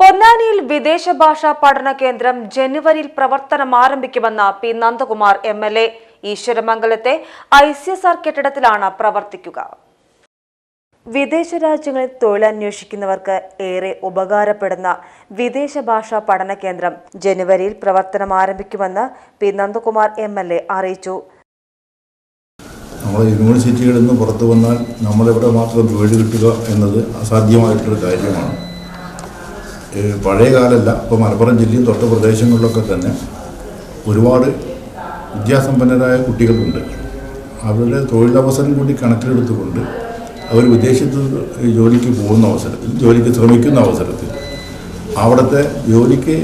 പൊന്നാനിയിൽ വിദേശ ഭാഷാ പഠന കേന്ദ്രം ജനുവരിയിൽ പ്രവർത്തനം ആരംഭിക്കുമെന്ന P Nandakumar M L A. ഈശ്വരമംഗലത്തെ I C S R കെട്ടിടത്തിലാണ് പ്രവർത്തിക്കുക. വിദേശ രാജ്യങ്ങളിൽ തൊഴിലന്വേഷിക്കുന്നവർക്ക് ഏറെ ഉപകാരപ്പെടുന്ന വിദേശ ഭാഷാ പഠന കേന്ദ്രം ജനുവരിയിൽ പ്രവർത്തനം ആരംഭിക്കുമെന്ന് P Nandakumar M L A അറിയിച്ചു. യൂണിവേഴ്സിറ്റികളിൽ നിന്ന് പുറത്തു വന്നാൽ നമ്മളിവിടെ മാത്രം തൊഴിൽ കിട്ടുക എന്നത് അസാധ്യമായിട്ടൊരു കാര്യമാണ്. പഴയ കാലമല്ല ഇപ്പോൾ മലപ്പുറം ജില്ലയും തൊട്ട പ്രദേശങ്ങളിലൊക്കെ തന്നെ ഒരുപാട് വിദ്യാസമ്പന്നരായ കുട്ടികളുണ്ട്. അവരുടെ തൊഴിലവസരം കൂടി കണക്കിലെടുത്തുകൊണ്ട് അവർ വിദേശത്ത് ജോലിക്ക് പോകുന്ന അവസരത്തിൽ ജോലിക്ക് ശ്രമിക്കുന്ന അവസരത്തിൽ അവിടുത്തെ ജോലിക്ക്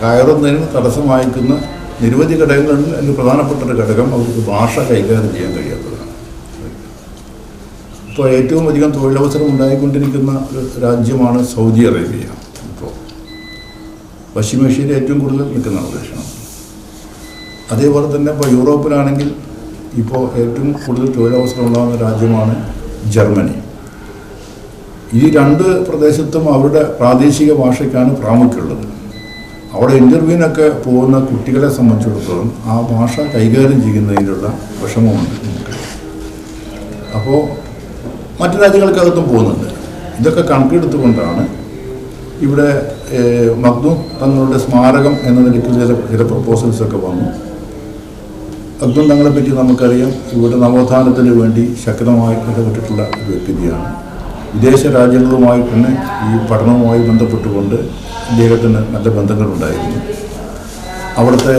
കയറുന്നതിന് തടസ്സമായിരിക്കുന്ന നിരവധി ഘടകങ്ങളിൽ അതിൽ പ്രധാനപ്പെട്ട ഒരു ഘടകം അവർക്ക് ഭാഷ കൈകാര്യം ചെയ്യാൻ കഴിയാത്തതാണ്. ഇപ്പോൾ ഏറ്റവും അധികം തൊഴിലവസരം ഉണ്ടായിക്കൊണ്ടിരിക്കുന്ന ഒരു രാജ്യമാണ് സൗദി അറേബ്യ. ഇപ്പോൾ മെഷീൻ ഏറ്റവും കൂടുതൽ നിൽക്കുന്ന പ്രദേശമാണ്. അതേപോലെ തന്നെ ഇപ്പോൾ യൂറോപ്പിലാണെങ്കിൽ ഇപ്പോൾ ഏറ്റവും കൂടുതൽ തൊഴിലവസരം ഉണ്ടാകുന്ന രാജ്യമാണ് ജർമ്മനി. ഈ രണ്ട് പ്രദേശത്തും അവരുടെ പ്രാദേശിക ഭാഷയ്ക്കാണ് പ്രാമുഖ്യമുള്ളത്. അവിടെ ഇന്റർവ്യൂവിനൊക്കെ പോകുന്ന കുട്ടികളെ സംബന്ധിച്ചിടത്തോളം ആ ഭാഷ കൈകാര്യം ചെയ്യുന്നതിനുള്ള വിഷമമുണ്ട് അപ്പോൾ മറ്റു രാജ്യങ്ങൾക്കകത്തും പോകുന്നുണ്ട്. ഇതൊക്കെ കണക്കെടുത്തുകൊണ്ടാണ് ഇവിടെ മഗ്ദൂം തങ്ങളുടെ സ്മാരകം എന്ന നിലയ്ക്ക് ചില ചില പ്രപ്പോസൽസൊക്കെ വന്നു. മഗ്ദൂം തങ്ങളെ പറ്റി നമുക്കറിയാം ഇവിടെ നവോത്ഥാനത്തിന് വേണ്ടി ശക്തമായി ഇടപെട്ടിട്ടുള്ള ഒരു വ്യക്തിയാണ്. വിദേശ രാജ്യങ്ങളുമായി തന്നെ ഈ പഠനവുമായി ബന്ധപ്പെട്ടുകൊണ്ട് ഇദ്ദേഹത്തിന് നല്ല ബന്ധങ്ങളുണ്ടായിരുന്നു. അവിടുത്തെ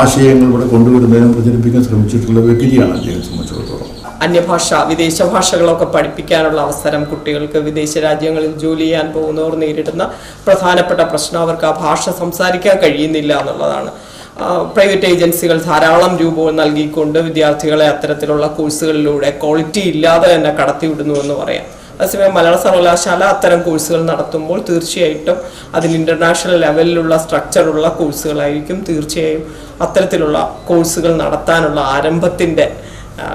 ആശയങ്ങൾ ഇവിടെ കൊണ്ടുവരുന്നതിനും പ്രചരിപ്പിക്കാൻ ശ്രമിച്ചിട്ടുള്ള വ്യക്തിയാണ് അദ്ദേഹം സംബന്ധിച്ചിടത്തോളം. അന്യഭാഷ വിദേശ ഭാഷകളൊക്കെ പഠിപ്പിക്കാനുള്ള അവസരം കുട്ടികൾക്ക് വിദേശ രാജ്യങ്ങളിൽ ജോലി ചെയ്യാൻ പോകുന്നവർ നേരിടുന്ന പ്രധാനപ്പെട്ട പ്രശ്നം. അവർക്ക് ആ ഭാഷ സംസാരിക്കാൻ കഴിയുന്നില്ല എന്നുള്ളതാണ്. പ്രൈവറ്റ് ഏജൻസികൾ ധാരാളം രൂപ നൽകിക്കൊണ്ട് വിദ്യാർത്ഥികളെ അത്തരത്തിലുള്ള കോഴ്സുകളിലൂടെ ക്വാളിറ്റി ഇല്ലാതെ തന്നെ കടത്തിവിടുന്നു എന്ന് പറയാം. അതേസമയം മലയാള സർവകലാശാല അത്തരം കോഴ്സുകൾ നടത്തുമ്പോൾ തീർച്ചയായിട്ടും അതിൽ ഇന്റർനാഷണൽ ലെവലിലുള്ള സ്ട്രക്ചറുള്ള കോഴ്സുകളായിരിക്കും തീർച്ചയായും അത്തരത്തിലുള്ള കോഴ്സുകൾ നടത്താനുള്ള ആരംഭത്തിന്റെ ആ,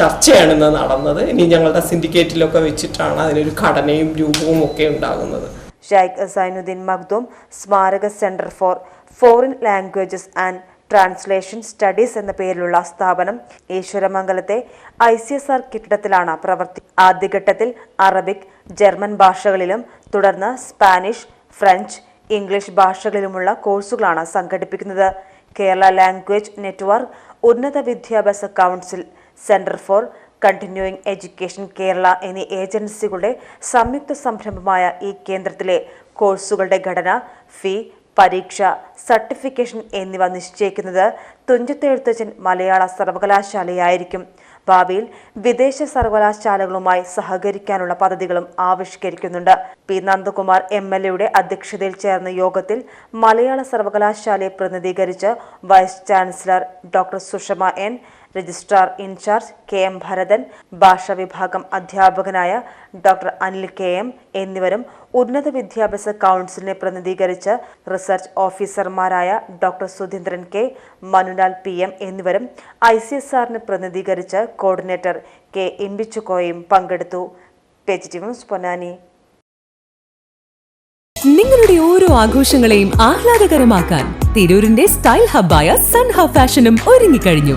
ചർച്ചയാണ് ഇന്ന് നടന്നത്. ഇനി ഞങ്ങളുടെ സിൻഡിക്കേറ്റിലൊക്കെ വെച്ചിട്ടാണ് അതിനൊരു ഘടനയും രൂപവും ഒക്കെ ഉണ്ടാകുന്നത്. ഷൈഖ് സൈനുദ്ദീൻ മഖ്ദൂം സ്മാരക centre for foreign languages and translation studies എന്ന പേരിലുള്ള സ്ഥാപനം ഈശ്വരമംഗലത്തെ ഐ സി എസ് ആർ കെട്ടിടത്തിലാണ് പ്രവർത്തി ആദ്യഘട്ടത്തിൽ അറബിക് ജർമ്മൻ ഭാഷകളിലും തുടർന്ന് സ്പാനിഷ് ഫ്രഞ്ച് ഇംഗ്ലീഷ് ഭാഷകളിലുമുള്ള കോഴ്സുകളാണ് സംഘടിപ്പിക്കുന്നത്. കേരള ലാംഗ്വേജ് നെറ്റ്വർക്ക് ഉന്നത വിദ്യാഭ്യാസ council centre for continuing education Kerala എന്നീ ഏജൻസികളുടെ സംയുക്ത സംരംഭമായ ഈ കേന്ദ്രത്തിലെ കോഴ്സുകളുടെ ഘടന ഫീ പരീക്ഷ സർട്ടിഫിക്കേഷൻ എന്നിവ നിശ്ചയിക്കുന്നത് തുഞ്ചത്തെഴുത്തച്ഛൻ മലയാള സർവകലാശാലയായിരിക്കും. ഭാവിയിൽ വിദേശ സർവകലാശാലകളുമായി സഹകരിക്കാനുള്ള പദ്ധതികളും ആവിഷ്കരിക്കുന്നുണ്ട്. പി. നന്ദകുമാർ എം. എൽ. എയുടെ അധ്യക്ഷതയിൽ ചേർന്ന യോഗത്തിൽ മലയാള സർവകലാശാലയെ പ്രതിനിധീകരിച്ച് vice chancellor doctor Sushama N. Registrar incharge K M Bharathan ഭാഷാ വിഭാഗം അധ്യാപകനായ ഡോക്ടർ അനിൽ കെ എം എന്നിവരും ഉന്നത വിദ്യാഭ്യാസ കൗൺസിലിനെ പ്രതിനിധീകരിച്ച് റിസർച്ച് ഓഫീസർമാരായ doctor Sudheendran K Manulal P M എന്നിവരും ഐ സി എസ് ആറിനെ പ്രതിനിധീകരിച്ച് കോർഡിനേറ്റർ കെ ഇമ്പിച്ചുകോയും പങ്കെടുത്തു. പൊന്നാനി. നിങ്ങളുടെ ഓരോ ആഘോഷങ്ങളെയും ആഹ്ലാദകരമാക്കാൻ തിരൂരിന്റെ സ്റ്റൈൽ ഹബ്ബായ സൺ ഹബ് ഫാഷനും ഒരുങ്ങിക്കഴിഞ്ഞു.